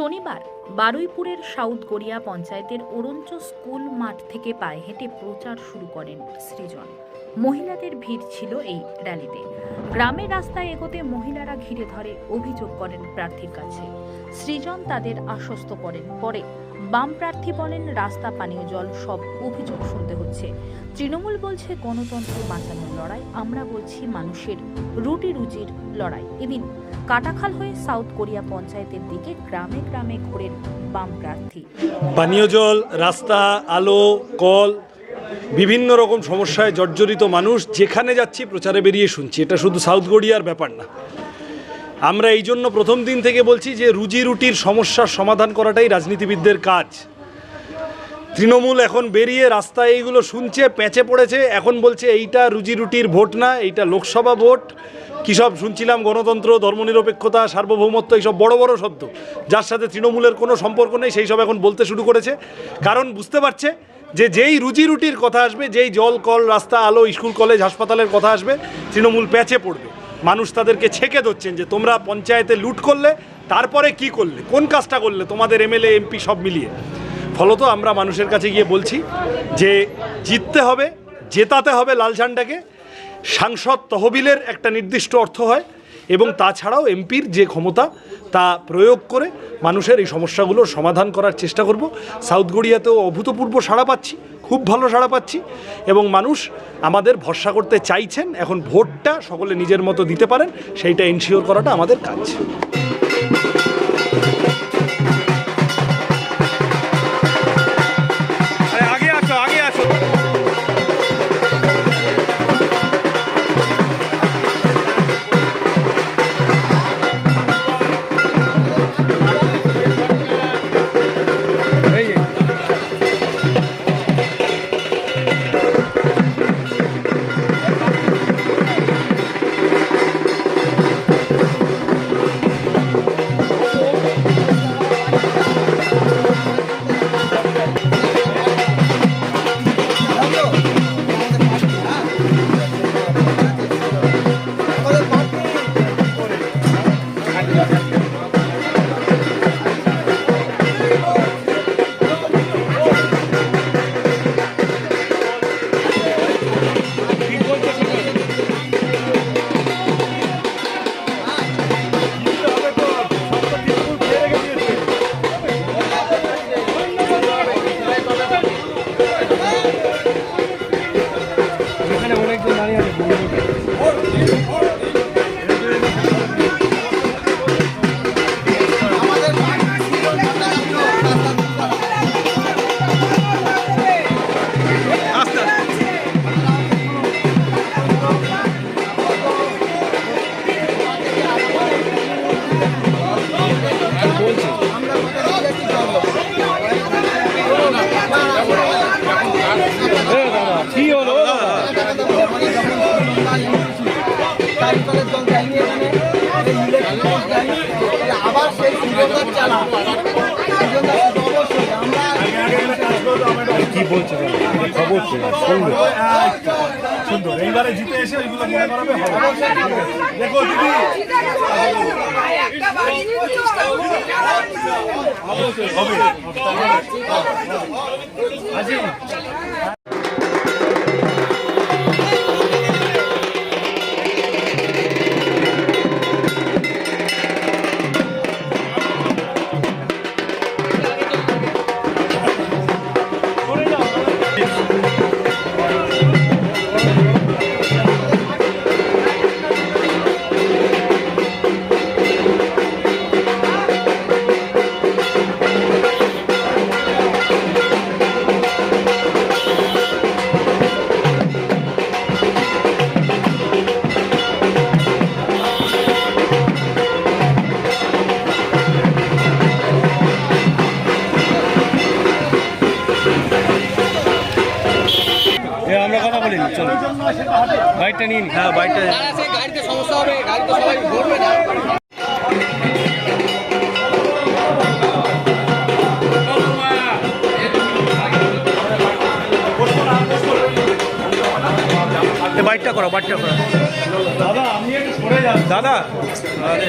শনিবার বারুইপুরের সাউথ গড়িয়া পঞ্চায়েতের ওরঞ্চ স্কুল মাঠ থেকে পায়ে হেঁটে প্রচার শুরু করেন সৃজন। মহিলাদের ভিড় ছিল এই র্যালিতে। গ্রামের রাস্তায় এগোতে মহিলারা ঘিরে ধরে, অভিযোগ করেন প্রার্থীর কাছে। সৃজন তাদের আশ্বস্ত করেন। পরে বাম প্রার্থী বলেন, রাস্তা, পানীয় জল সব অভিযোগ শুনতে হচ্ছে। তৃণমূল বলছে, গণতন্ত্র বাঁচানোর লড়াই, আমরা বলছি মানুষের রুটি রুজির লড়াই। এদিন কাটাখাল হয়ে সাউথ কোরিয়া পঞ্চায়েতের দিকে গ্রামে গ্রামে ঘোরেন বাম প্রার্থী। পানীয় জল, রাস্তা, আলো, কল, বিভিন্ন রকম সমস্যায় জর্জরিত মানুষ, যেখানে যাচ্ছি প্রচারে বেরিয়ে শুনছি। এটা শুধু সাউথ কোরিয়ার ব্যাপার না। আমরা এই জন্য প্রথম দিন থেকে বলছি যে রুজি রুটির সমস্যার সমাধান করাটাই রাজনীতিবিদদের কাজ। তৃণমূল এখন বেরিয়ে রাস্তায় এইগুলো শুনছে, প্যাঁচে পড়েছে, এখন বলছে এইটা রুজি রুটির ভোট না, এইটা লোকসভা ভোট। কী সব শুনছিলাম গণতন্ত্র, ধর্মনিরপেক্ষতা, সার্বভৌমত্ব, এইসব বড় বড় শব্দ। যার সাথে তৃণমূলের কোনো সম্পর্ক নেই, সেই সব এখন বলতে শুরু করেছে। কারণ বুঝতে পারছে যে যেই রুজি রুটির কথা আসবে, যেই জল, কল, রাস্তা, আলো, স্কুল, কলেজ, হাসপাতালের কথা আসবে, তৃণমূল প্যাচে পড়বে। মানুষ তাদেরকে ছেঁকে ধরছেন যে তোমরা পঞ্চায়েতে লুট করলে, তারপরে কি করলে? কোন কাজটা করলে? তোমাদের এমএলএ, এমপি সব মিলিয়ে। ফলত আমরা মানুষের কাছে গিয়ে বলছি যে জিততে হবে, জেতাতে হবে লাল ঝান্ডাকে। সাংসদ তহবিলের একটা নির্দিষ্ট অর্থ হয়। এবং তাছাড়াও এমপির যে ক্ষমতা, তা প্রয়োগ করে মানুষের এই সমস্যাগুলোর সমাধান করার চেষ্টা করব। সাউথ গড়িয়াতেও অভূতপূর্ব সাড়া পাচ্ছি, খুব ভালো সাড়া পাচ্ছি এবং মানুষ আমাদের ভরসা করতে চাইছেন, এখন ভোটটা সকলে নিজের মতো দিতে পারেন, সেইটা এনশিওর করাটা আমাদের কাজ। আবার সেই সুন্দর চালা কি বলছে খবর ছিল? শুনবে। সুন্দর এইবারে জিতে এসে ওইগুলো মনে করাবে দেখো, দিদি। হবে বাইকটা নিয়ে নি। হ্যাঁ বাইকটা গাড়িতে সমস্যা হবে গাড়িতে সবাই ঘুরবে না। বাইকটা করো বাইকটা করো। দাদা আমি একটু সরে যান দাদা। আরে।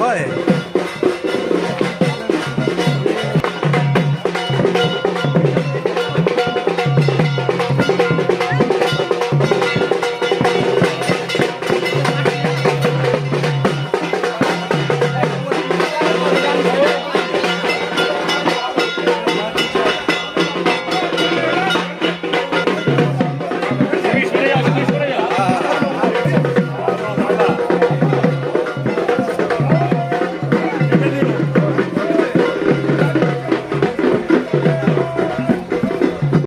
হয়।